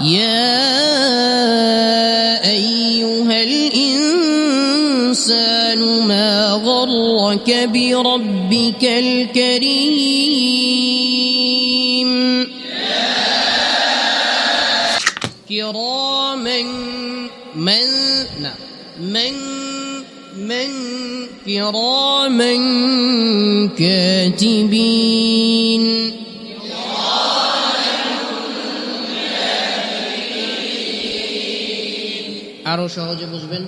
يا أيها الإنسان ما غرك بربك الكريم؟ كراما من نعم. من من كراما كاتبين. আরো সহজে বুঝবেন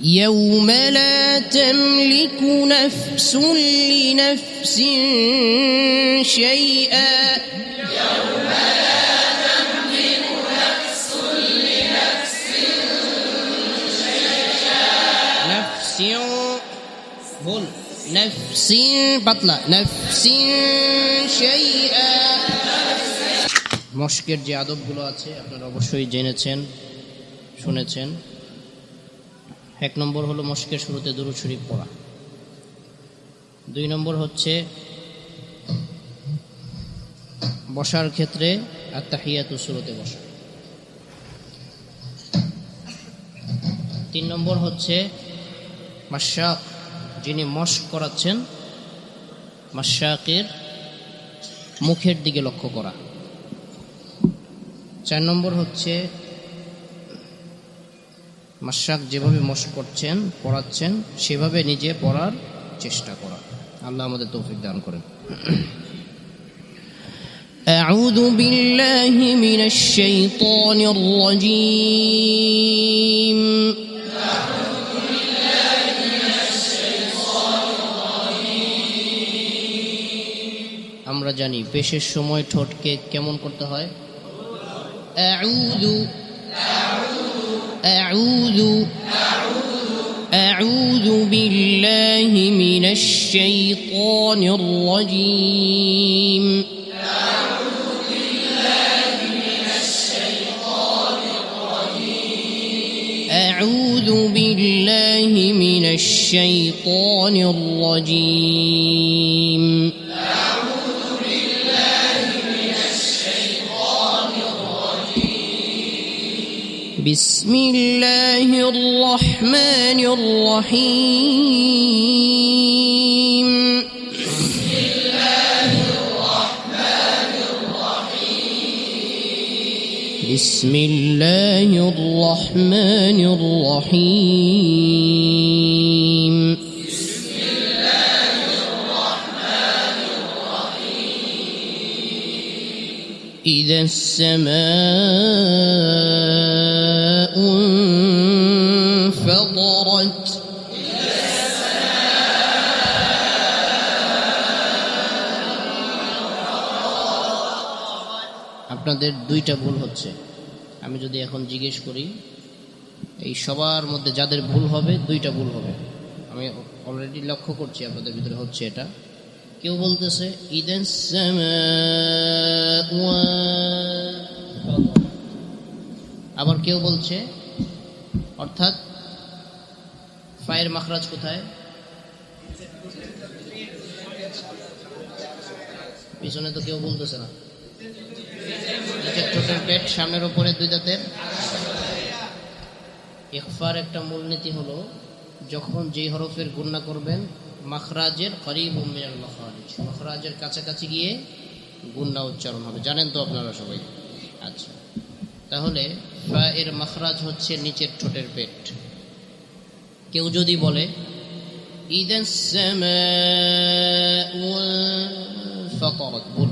يوم لا تملك نفس لنفس شيئا نفس ভুল نفس পাতলা نفس شيئا মস্কের যে আদবগুলো আছে আপনারা অবশ্যই জেনেছেন শুনেছেন। এক নম্বর হলো মস্কের শুরুতে দুরুদ শরীফ পড়া। দুই নম্বর হচ্ছে বসার ক্ষেত্রে আত্মাহিয়াত শুরুতে বসা। তিন নম্বর হচ্ছে মাসাক যিনি মস্ক করাচ্ছেন মাসাকের মুখের দিকে লক্ষ্য করা। চার নম্বর হচ্ছে মাসাক যেভাবে মস্ক করছেন পড়াচ্ছেন সেভাবে নিজে পড়ার চেষ্টা করা আল্লাহ আমাদের তৌফিক দান করেন أعوذ بالله من الشيطان الرجيم আমরা জানি পেশের সময় ঠোঁটকে কেমন করতে হয় أعوذ أعوذ أعوذ بالله من الشيطان الرجيم. أعوذ بالله من الشيطان الرجيم. بسم الله الرحمن الرحيم. بسم الله الرحمن الرحيم. بسم الله الرحمن الرحيم إذا السماء আপনাদের দুইটা ভুল হচ্ছে। আমি যদি এখন জিজ্ঞেস করি, এই সবার মধ্যে যাদের ভুল হবে, দুইটা ভুল হবে। আমি অলরেডি লক্ষ্য করছি আপনাদের ভিতরে হচ্ছে এটা। কেউ বলতেছে, ইদেন আবার কেউ বলছে, অর্থাৎ ফায়ের মাখরাজ কোথায়? পিছনে তো কেউ বলতেছে না। নিচের পেট, সামনের ওপরে দুই দাঁতের। ইকফার একটা মূলনীতি হলো, যখন যেই হরফের গুণনা করবেন, মাখরাজের করিব মাখরাজ। মাখরাজের কাছাকাছি গিয়ে গুণনা উচ্চারণ হবে। জানেন তো আপনারা সবাই? আচ্ছা। তাহলে ফা এর মাখরাজ হচ্ছে নিচের ঠোঁটের পেট। কেউ যদি বলে ইদেন ফতরত ভুল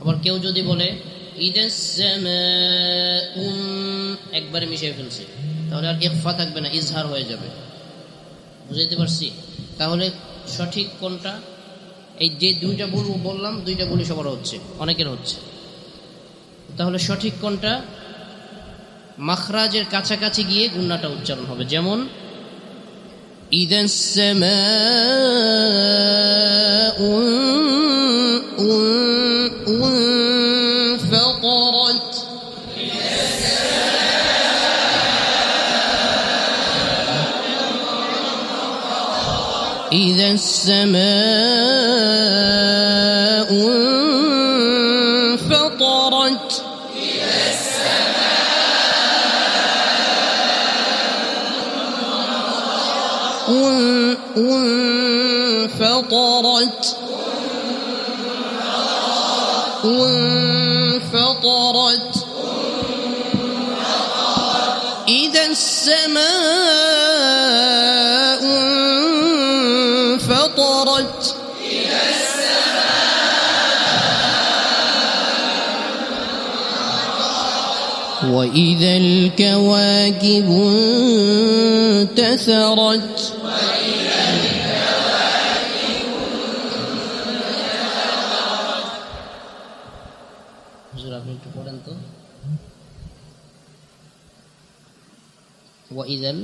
আবার কেউ যদি বলে একবারে মিশিয়ে ফেলছে। তাহলে আর ইকফা থাকবে না, ইজহার হয়ে যাবে। বুঝতে পারছি? তাহলে সঠিক কোনটা? এই যে দুইটা ভুল বললাম, দুইটা ভুলই সবার হচ্ছে, অনেকের হচ্ছে। তাহলে সঠিক কোনটা? মাখরাজের কাছাকাছি গিয়ে গুন্নাটা উচ্চারণ হবে। যেমন ইদেন উন وإذا السماء انفطرت. إذا السماء انفطرت. انفطرت. إذا السماء وإذا الكواكب انتثرت وإذا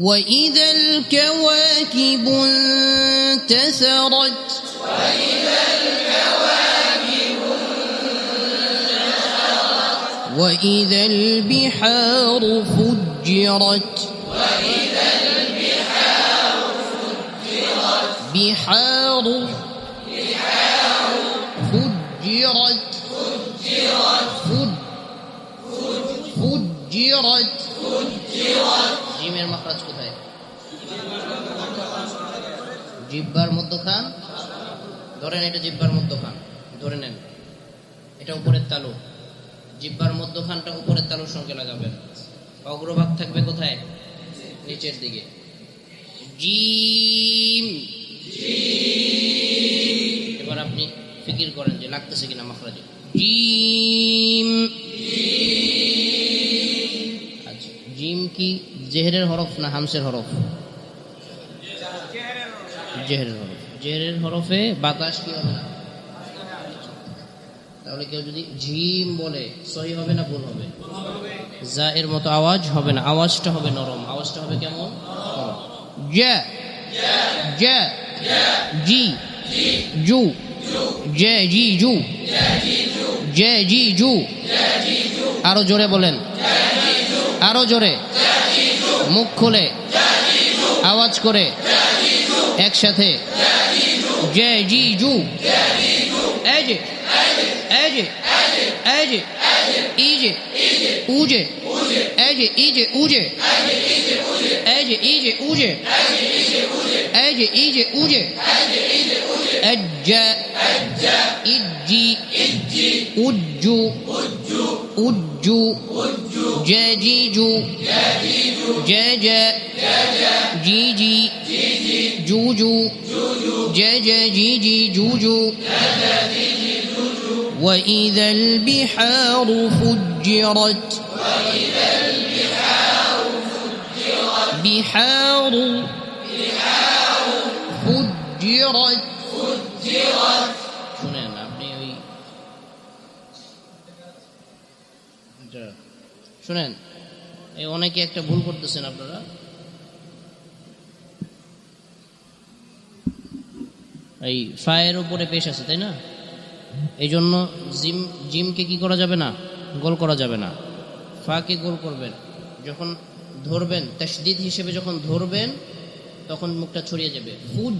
وإذا الكواكب انتثرت وإذا الكواكب انتثرت وإذا البحار فجرت بحار فجرت فج- فجرت জিমের মাখরাজ কোথায় জিব্বার মধ্যখান ধরেন এটা জিব্বার মধ্যখান ধরে নেন এটা উপরের তালু জিব্বার মধ্যখানটা উপরের তালুর সঙ্গে লাগাবেন। অগ্রভাগ থাকবে কোথায়? নিচের দিকে। জিম। এবার আপনি ফিকির করেন যে লাগতেছে কিনা মাখরাজে। জিম। আচ্ছা জিম কি জেহরের হরফ না হামসের হরফ। জেহেরের হরফ। জেহরের হরফে বাতাস কি হবে না? তাহলে কেউ যদি ঝিম বলে, সহি হবে না ভুল হবে? যা এর মতো আওয়াজ হবে না। আওয়াজটা হবে নরম। আওয়াজটা হবে কেমন। জ্যা জ্যা জি। জু। জে। জি। জু। জে। জি। জু। আরও জোরে বলেন। আরও জোরে। মুখ খুলে। আওয়াজ করে। একসাথে। জে। জি। জু। এই যে 애지. 애지. 이지. 우지. 애지 이지 우지. 애지 이지 우지. 애지 이지 우지. 애자 이지 우주. 우주. 제지주. 제제. 지지. 주주. 제제 지지 주주. وإذا البحار فجرت بحار فجرت শুনেন আপনি ওই এটা, শুনেন এই অনেকে একটা ভুল করতেছেন আপনারা এই ফায়ের উপরে পেশ আছে তাই না এই জন্য জিম জিমকে কি করা যাবে না গোল করা যাবে না ফাকে গোল করবেন যখন ধরবেন তাসদিদ হিসেবে যখন ধরবেন তখন মুখটা ছড়িয়ে যাবে ফুড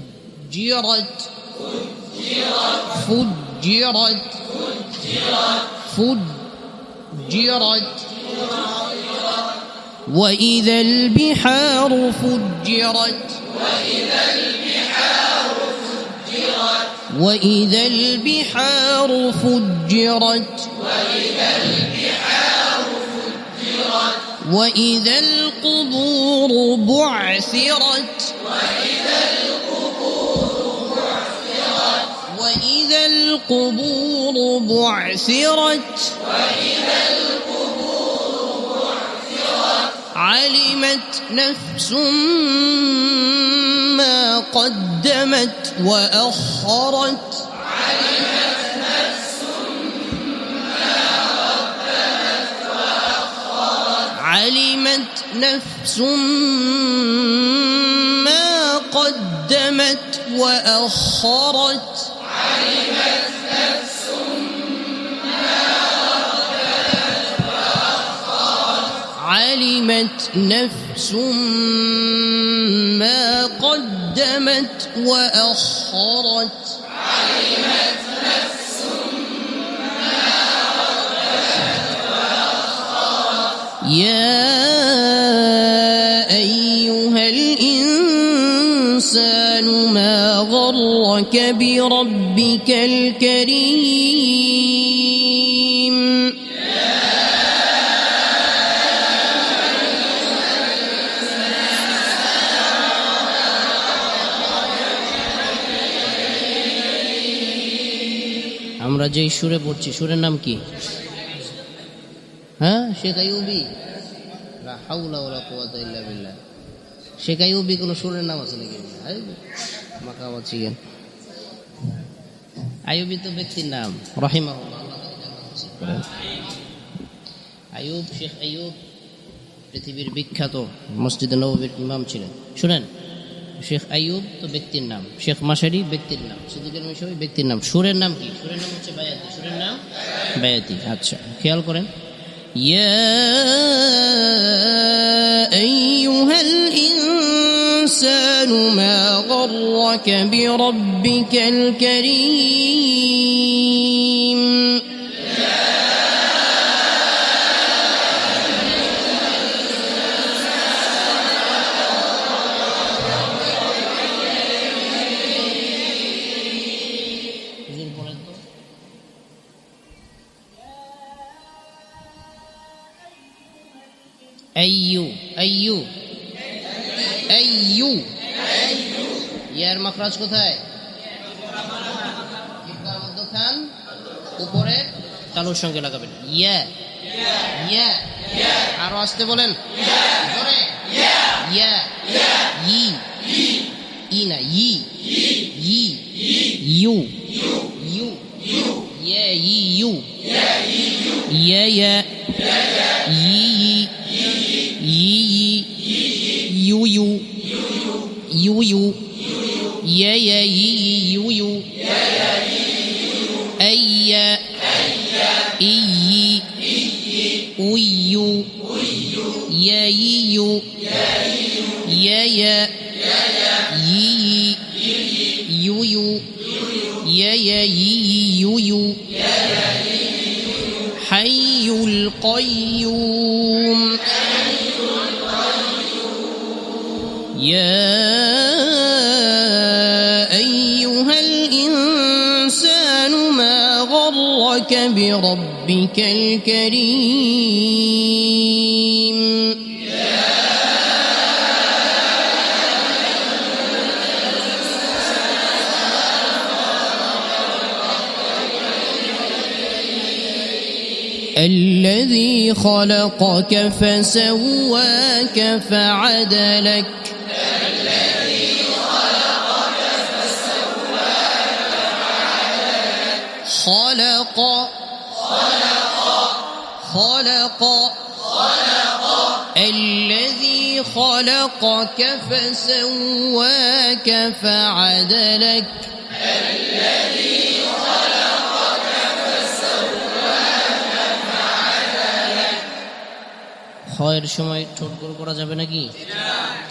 জিয়রাত ফুড জিয়রাত ফুড জিয়রাত وإذا البحار فجرت وإذا البحار وإذا البحار فجرت وإذا البحار فجرت وإذا القبور بعثرت وإذا القبور بعثرت وإذا القبور بعثرت وإذا القبور بعثرت علمت نفس ما قدمت وأخرت. علمت نفس ما قدمت وأخرت. علمت نفس ما قدمت وأخرت قدمت وأخرت. علمت نفس ما قدمت وأخرت يا أيها الإنسان ما غرك بربك الكريم؟ আমরা যেই সুরে পড়ছি সুরের নাম কি? হ্যাঁ শেখ আইউবি কোনো সুরের নাম আছে নাকি? আই, মাকা মাছি জ্ঞান আইউবি তো ব্যক্তির নাম করেন। আইয়ুব শেখ আইয়ুব পৃথিবীর বিখ্যাত মসজিদে নববীর ইমাম ছিলেন। শুনেন শেখ আইয়ুব তো ব্যক্তির নাম শেখ মাসারি ব্যক্তির নাম সিদ্দিকুল মিশরি ব্যক্তির নাম সুরের নাম কি সুরের নাম হচ্ছে বায়াতি সুরের নাম বায়াতি আচ্ছা খেয়াল করেন يا أيها الإنسان ما غرك بربك الكريم মাখরাজ কোথায়? মধ্যখান উপরে। তালুর সঙ্গে লাগাবেন। ইয়া। ইয়া। আরও আসতে বলেন। জোরে। ইয়া। ই। ই না ই। ই। ইউ। ইউ। ইয়া ই ইউ। ইয়া ইয়া। ই ই। بربك الكريم. الذي خلقك فسواك فعدلك. خلق خلق الذي خلقك فسواك فعدلك ক্ষয়ের সময় ঠোঁট গোল করা যাবে নাকি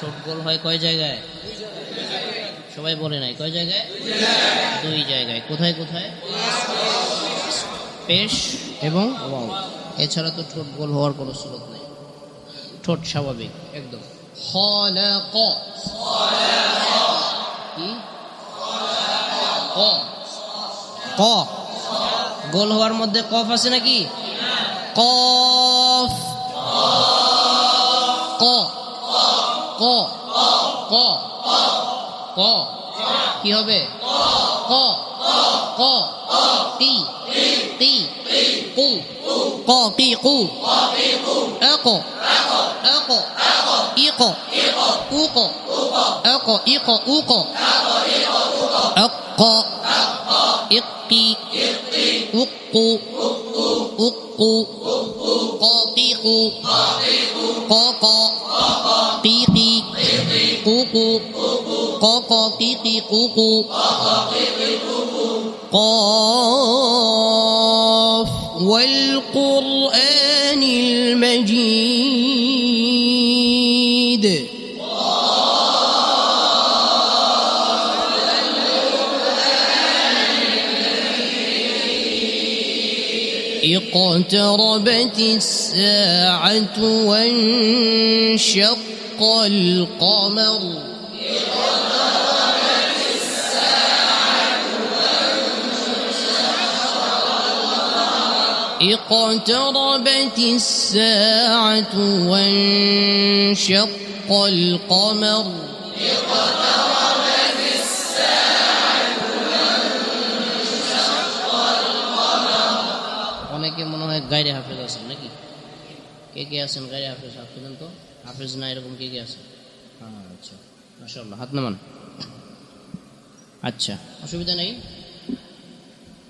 ঠোঁট গোল হয় কয় জায়গায় সবাই বলে নাই কয় জায়গায় দুই জায়গায় কোথায় কোথায় পেশ এবং এছাড়া তো ঠোঁট গোল হওয়ার কোনো সুযোগ নেই। ঠোঁট স্বাভাবিক একদম। খলাক। কি? ক। ক। গোল হওয়ার মধ্যে কফ আছে নাকি? কফ। ক। ক। ক। ক। কি হবে? ক। ক। কি। قاقيقو أقو أقو إيقو أوقو أقو إيقو أوقو أقو إقي أقو أقو قاقيق قاقا قيقي قوقو قاقا قيقي قوقو قاف. والقو اقتربت الساعة وانشق القمر. اقتربت الساعة اقتربت الساعة وانشق القمر. অনেকে মনে হয় গাইরে হাফেজ আছেন নাকি কে কে আছেন গাইরে হাফেজ হাত তুলেন তো হাফেজ না এরকম কে কে আছেন হ্যাঁ আচ্ছা মাশাল্লাহ হাত নামান আচ্ছা অসুবিধা নেই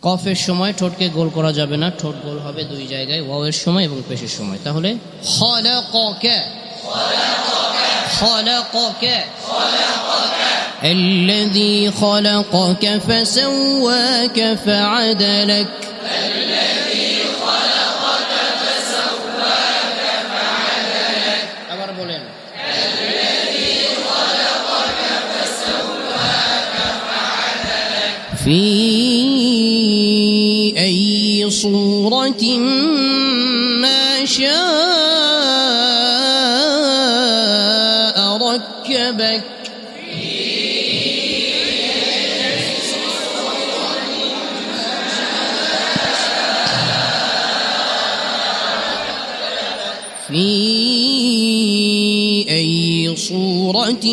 কফের সময় ঠোঁটকে গোল করা যাবে না ঠোঁট গোল হবে দুই জায়গায় ওয়াওয়ের সময় এবং পেশের সময় তাহলে خلقك خلقك الذي خلقك فسواك فعدلك আবার في أي صورة ما شاء ركبك. في أي صورة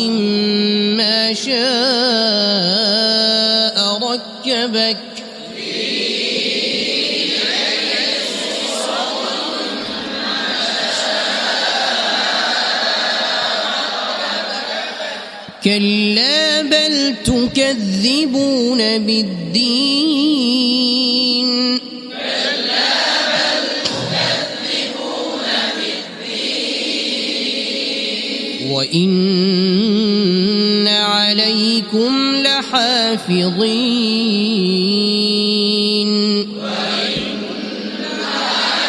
ما شاء تكذبون بالدين. كلا بل تكذبون بالدين وإن عليكم لحافظين وإن عليكم لحافظين.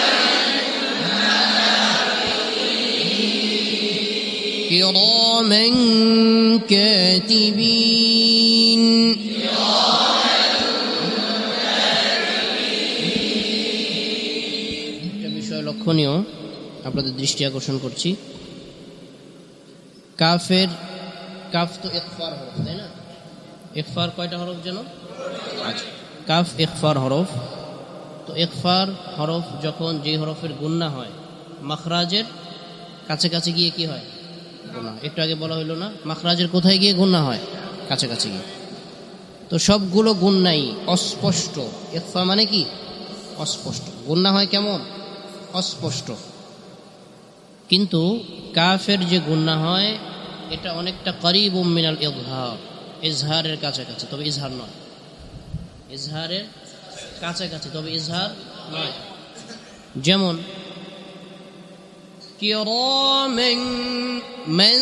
كراما كاتبين. লক্ষণীয় আপনাদের দৃষ্টি আকর্ষণ করছি। কাফের কাফ তো ইকফার হরফ তাই না? ইকফার কয়টা হরফ যেন? আচ্ছা কাফ ইকফার হরফ। তো ইকফার হরফ যখন যে হরফের গুন্না হয় মাখরাজের কাছে কাছে গিয়ে কি হয়? গুন্না একটু আগে বলা হইল না মাখরাজের কোথায় গিয়ে গুন্না হয়? কাছে কাছে গিয়ে। তো সবগুলো গুন্নাই অস্পষ্ট। ইকফা মানে কি? অস্পষ্ট। গুন্না হয় কেমন? অস্পষ্ট। কিন্তু কাফের যে গুন্না হয়, এটা অনেকটা করিব মিনাল ইজহার, ইজহারের কাছাকাছি, তবে ইজহার নয়। ইজহারের কাছাকাছি, তবে ইজহার নয়। যেমন কিয়র মেং মেং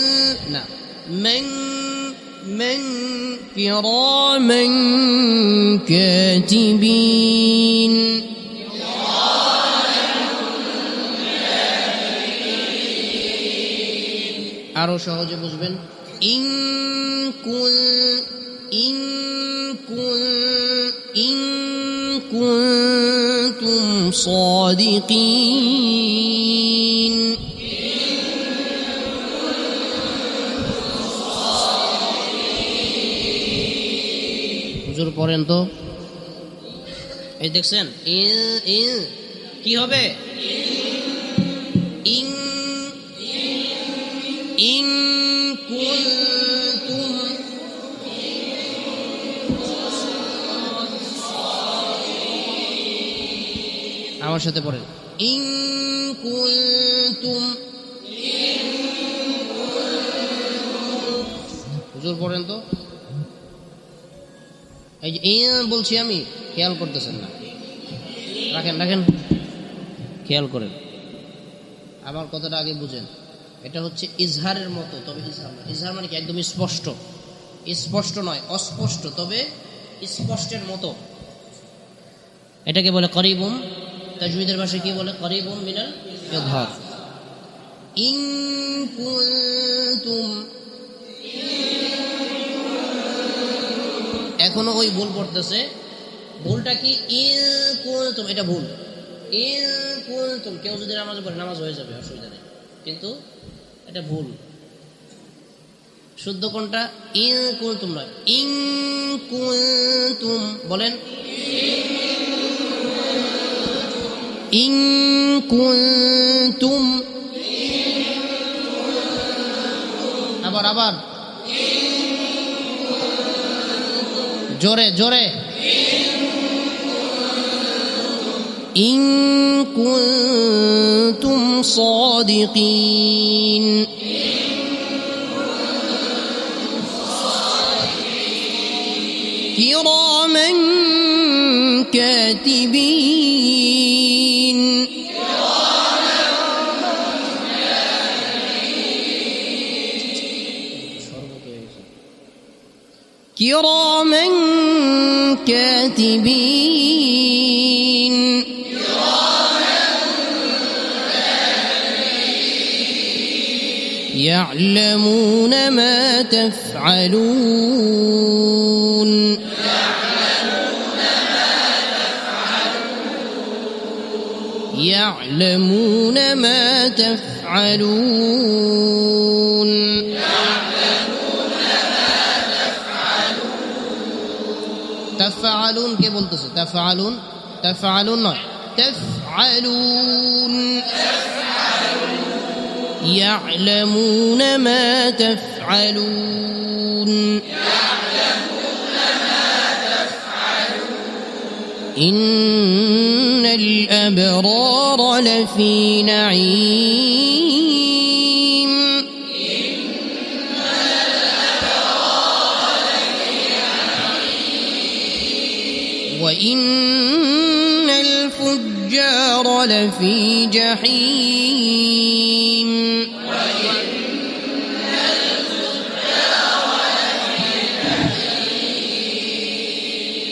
না মেং মেং মেন মেং কে আরও সহজে বুঝবেন। ইন কুল ইন কুল, ইন কুনতুম সাদিকিন। হুজুর পড়েন তো। এই দেখছেন ইন ইন কি হবে? আমার সাথে পড়েন। ইং কুলতুম পড়েন তো? এই যে বলছি আমি, খেয়াল করতেছেন না। রাখেন রাখেন। খেয়াল করেন। আমার কথাটা আগে বুঝেন। এটা হচ্ছে ইজহারের মতো, তবে ইজহার ইজহার মানে কি? একদম স্পষ্ট। স্পষ্ট নয়, অস্পষ্ট, তবে স্পষ্টের মতো। এটাকে বলে করিবুম তাজবিদের ভাষায় কি বলে? করিবুন মিনাল ইগহার ইন কুনতুম এখনও ওই ভুল পড়তেছে। ভুলটা কি? ইন কুনতুম, এটা ভুল। ইন কুনতুম, কেউ যদি নামাজ পড়ে, নামাজ হয়ে যাবে, অসুবিধা নেই। কিন্তু এটা ভুল। শুদ্ধ কোনটা? ইন কুনতুম নয়। ইন কুনতুম, বলেন। إن كنتم আবার আবার জোরে জোরে إن كنتم صادقين كراما كاتبين كاتبين يعلمون ما تفعلون. يعلمون ما تفعلون. تنقص تفعلون. تفعلون. تفعلون. يعلمون ما تفعلون. يعلمون ما تفعلون. إن الأبرار لفي نعيم. لفي جحيم.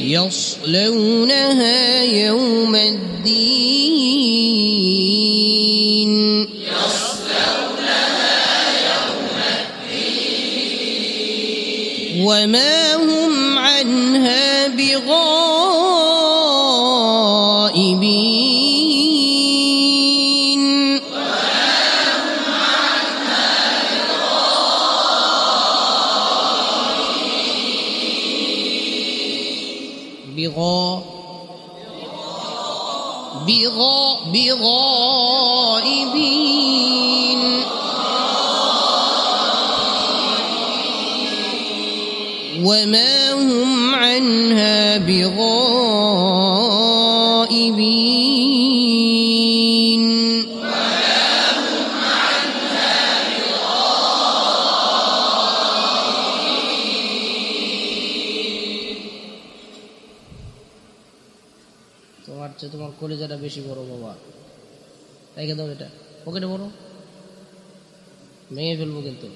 يصلونها يوم الدين. وما هم عنها بغائبين রেখে দাও এটা পকেটে বড় ভেঙে ফেলবো কিন্তু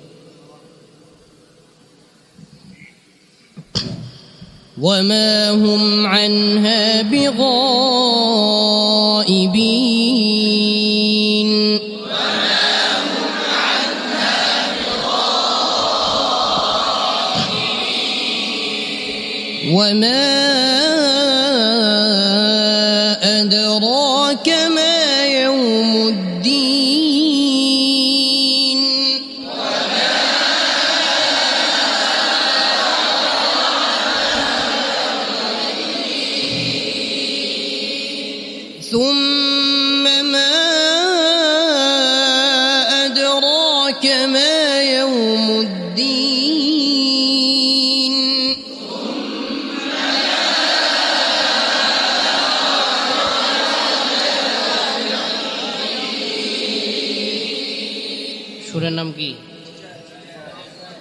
وما هم عنها بغائبين وما أدراك সুরের নাম কি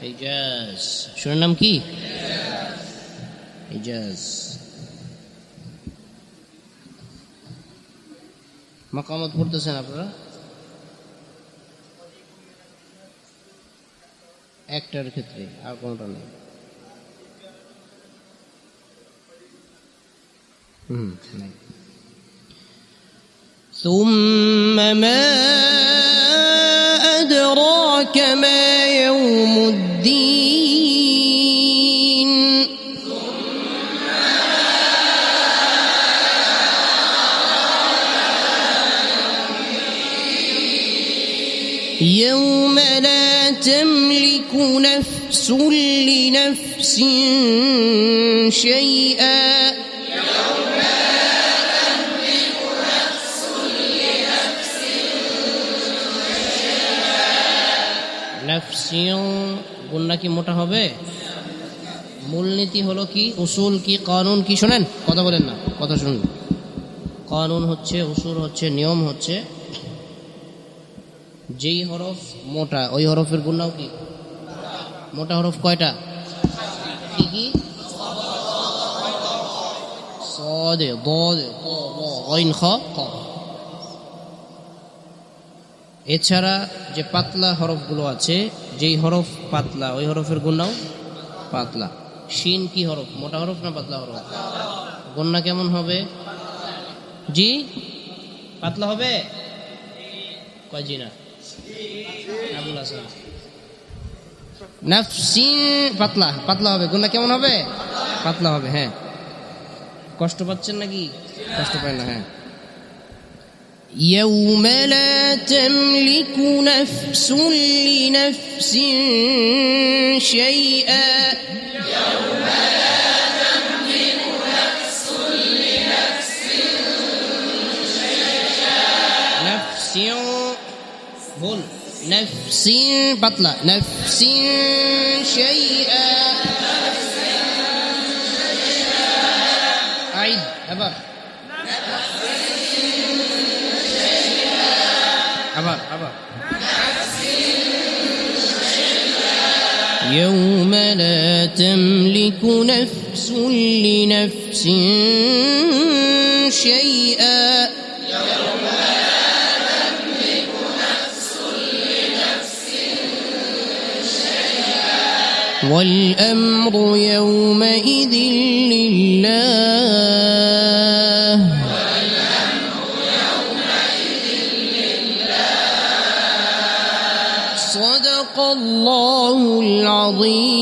ইজাজ সুরের নাম কি ইজাজ মাকামত পড়তেছেন আপনারা একটার ক্ষেত্রে আর কোনটা নেই হুম নাই ثم ما أدراك ما يوم الدين. يوم لا تملك نفس لنفس شيئا. শিয়ং গুণটা কি মোটা হবে? মূলনীতি হলো কি? উসুল কি? কানুন কি? শোনেন, কথা বলেন না, কথা শুনুন। কানুন হচ্ছে, উসুল হচ্ছে, নিয়ম হচ্ছে, যেই হরফ মোটা, ওই হরফের গুণাও কি? মোটা হরফ কয়টা? কি কি? সদে, বদে, ক খ এছাড়া যে পাতলা হরফগুলো আছে, যেই হরফ পাতলা, ওই হরফের গুণাও পাতলা। শিন কি হরফ? মোটা হরফ না পাতলা হরফ? গন্যা কেমন হবে? জি? পাতলা হবে? কয় না? পাতলা পাতলা হবে। গুন্না কেমন হবে? পাতলা হবে হ্যাঁ। কষ্ট পাচ্ছেন নাকি? কষ্ট পায় না হ্যাঁ। يوم لا تملك نفس لنفس شيئا. يوم لا تملك نفس لنفس شيئا نفس هل نفس بطلة نفس شيئا. نفس شيئا أعيد أبر نفس يوم لا تملك نفس لنفس شيئا يوم لا تملك نفس لنفس شيئا. والأمر يومئذ الله